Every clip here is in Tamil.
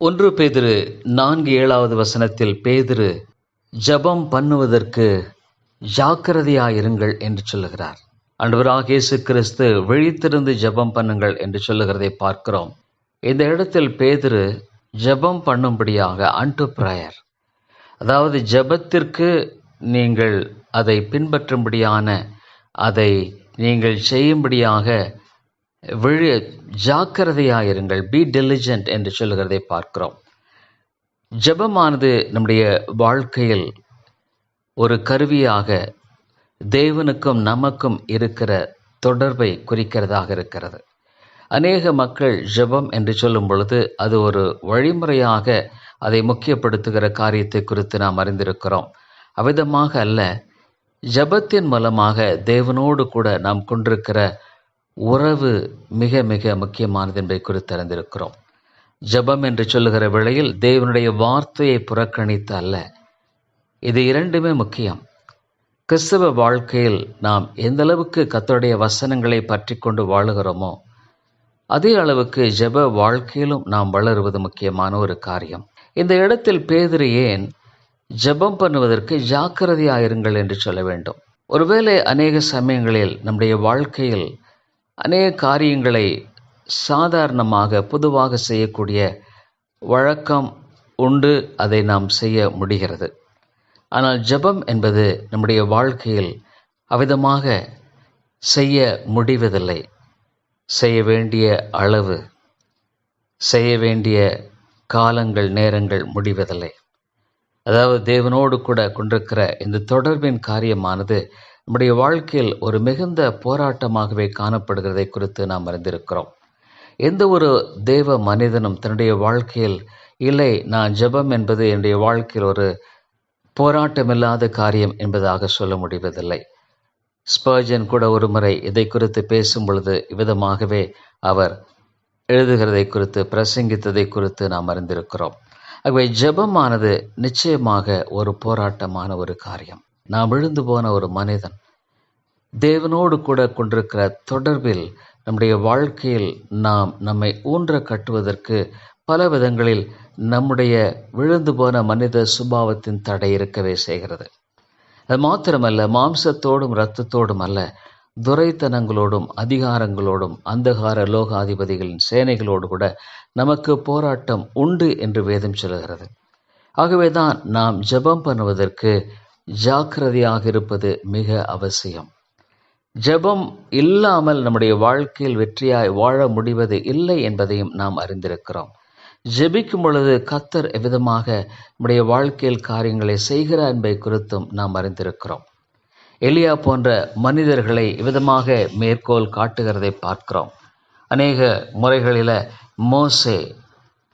ஒன்று பேதிரு நான்கு ஏழாவது வசனத்தில் பேதிரு ஜெபம் பண்ணுவதற்கு ஜாக்கிரதையாயிருங்கள் என்று சொல்லுகிறார். ஆண்டவராக இயேசு கிறிஸ்து விழித்திருந்து ஜெபம் பண்ணுங்கள் என்று சொல்லுகிறதை பார்க்கிறோம். இந்த இடத்தில் பேதிரு ஜெபம் பண்ணும்படியாக அன்டு பிரயர் அதாவது ஜெபத்திற்கு நீங்கள் அதை பின்பற்றும்படியான அதை நீங்கள் செய்யும்படியாக விழு ஜாக்கிரதையாயிருங்கள். பி டெலிஜென்ட் என்று சொல்லுகிறதை பார்க்கிறோம். ஜெபமானது நம்முடைய வாழ்க்கையில் ஒரு கருவியாக தேவனுக்கும் நமக்கும் இருக்கிற தொடர்பை குறிக்கிறதாக இருக்கிறது. அநேக மக்கள் ஜெபம் என்று சொல்லும் பொழுது அது ஒரு வழிமுறையாக அதை முக்கியப்படுத்துகிற காரியத்தை குறித்து நாம் அறிந்திருக்கிறோம். அவ்விதமாக அல்ல ஜெபத்தின் மூலமாக தேவனோடு கூட நாம் கொண்டிருக்கிற உறவு மிக மிக முக்கியமானது என்பதை குறித்து அறிந்திருக்கிறோம் ஜெபம் என்று சொல்லுகிற வேளையில் தேவனுடைய வார்த்தையை புறக்கணித்து அல்ல. இது இரண்டுமே முக்கியம். கிறிஸ்தவ வாழ்க்கையில் நாம் எந்த அளவுக்கு கத்தருடைய வசனங்களை பற்றி கொண்டு வாழுகிறோமோ அதே அளவுக்கு ஜெப வாழ்க்கையிலும் நாம் வளருவது முக்கியமான ஒரு காரியம். இந்த இடத்தில் பேதிரு ஏன் ஜெபம் பண்ணுவதற்கு ஜாக்கிரதையாயிருங்கள் என்று சொல்ல வேண்டும். ஒருவேளை அநேக சமயங்களில் நம்முடைய வாழ்க்கையில் அநேக காரியங்களை சாதாரணமாக பொதுவாக செய்யக்கூடிய வழக்கம் உண்டு. அதை நாம் செய்ய முடிகிறது. ஆனால் ஜெபம் என்பது நம்முடைய வாழ்க்கையில் அவ்விதமாக செய்ய முடிவதில்லை. செய்ய வேண்டிய அளவு செய்ய வேண்டிய காலங்கள் நேரங்கள் முடிவதில்லை. அதாவது தேவனோடு கூட கொண்டிருக்கிற இந்த தொடர்பின் காரியமானது நம்முடைய வாழ்க்கையில் ஒரு மிகுந்த போராட்டமாகவே காணப்படுகிறதை குறித்து நாம் அறிந்திருக்கிறோம். எந்த ஒரு தேவ மனிதனும் தன்னுடைய வாழ்க்கையில் இல்லை நான் ஜெபம் என்பது என்னுடைய வாழ்க்கையில் ஒரு போராட்டமில்லாத காரியம் என்பதாக சொல்ல முடிவதில்லை. ஸ்பர்ஜன் கூட ஒரு முறை இதை குறித்து பேசும் பொழுது இவ்விதமாகவே அவர் எழுதுகிறதை குறித்து பிரசங்கித்ததை குறித்து நாம் அறிந்திருக்கிறோம். ஆகவே ஜபமானது நிச்சயமாக ஒரு போராட்டமான ஒரு காரியம். நாம் விழுந்து போன ஒரு மனிதன். தேவனோடு கூட கொண்டிருக்கிற தொடர்பில் நம்முடைய வாழ்க்கையில் நாம் நம்மை ஊன்ற கட்டுவதற்கு பல விதங்களில் நம்முடைய விழுந்து போன மனித சுபாவத்தின் தடை இருக்கவே செய்கிறது. அது மாத்திரமல்ல மாம்சத்தோடும் இரத்தத்தோடும் அல்ல துரைத்தனங்களோடும் அதிகாரங்களோடும் அந்தகார லோகாதிபதிகளின் சேனைகளோடு கூட நமக்கு போராட்டம் உண்டு என்று வேதம் சொல்கிறது ஆகவேதான் நாம் ஜெபம் பண்ணுவதற்கு ஜாக்கிரதையாக இருப்பது மிக அவசியம். ஜெபம் இல்லாமல் நம்முடைய வாழ்க்கையில் வெற்றியாய் வாழ முடிவது இல்லை என்பதையும் நாம் அறிந்திருக்கிறோம். ஜெபிக்கும் பொழுது கத்தர் எவ்விதமாக நம்முடைய வாழ்க்கையில் காரியங்களை செய்கிறார் என்பதை குறித்தும் நாம் அறிந்திருக்கிறோம். எலியா போன்ற மனிதர்களை விதமாக மேற்கோள் காட்டுகிறதை பார்க்கிறோம். அநேக முறைகளில் மோசே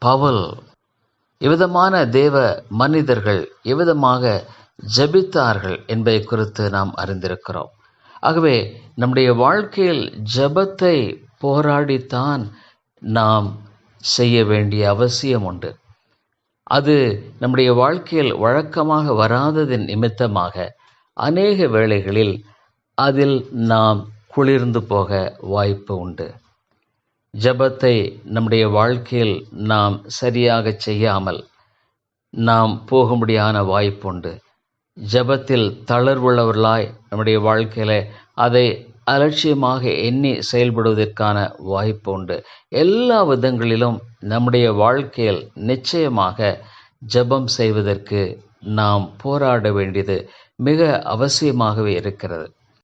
பவுல் இவ்விதமான தேவ மனிதர்கள் எவ்விதமாக ஜபித்தார்கள் என்பதை குறித்து நாம் அறிந்திருக்கிறோம். ஆகவே நம்முடைய வாழ்க்கையில் ஜபத்தை போராடித்தான் நாம் செய்ய வேண்டிய அவசியம் உண்டு. அது நம்முடைய வாழ்க்கையில் வழக்கமாக வராததின் நிமித்தமாக அநேக வேளைகளில் அதில் நாம் குளிர்ந்து போக வாய்ப்பு உண்டு. ஜபத்தை நம்முடைய வாழ்க்கையில் நாம் சரியாக செய்யாமல் நாம் போகும்படியான வாய்ப்புண்டு ஜபத்தில் தளர்வுள்ளவர்களாய் நம்முடைய வாழ்க்கையில் அதை அலட்சியமாக எண்ணி செயல்படுவதற்கான வாய்ப்பு உண்டு. எல்லா விதங்களிலும் நம்முடைய வாழ்க்கையில் நிச்சயமாக ஜபம் செய்வதற்கு நாம் போராட வேண்டியது மிக அவசியமாகவே இருக்கிறது.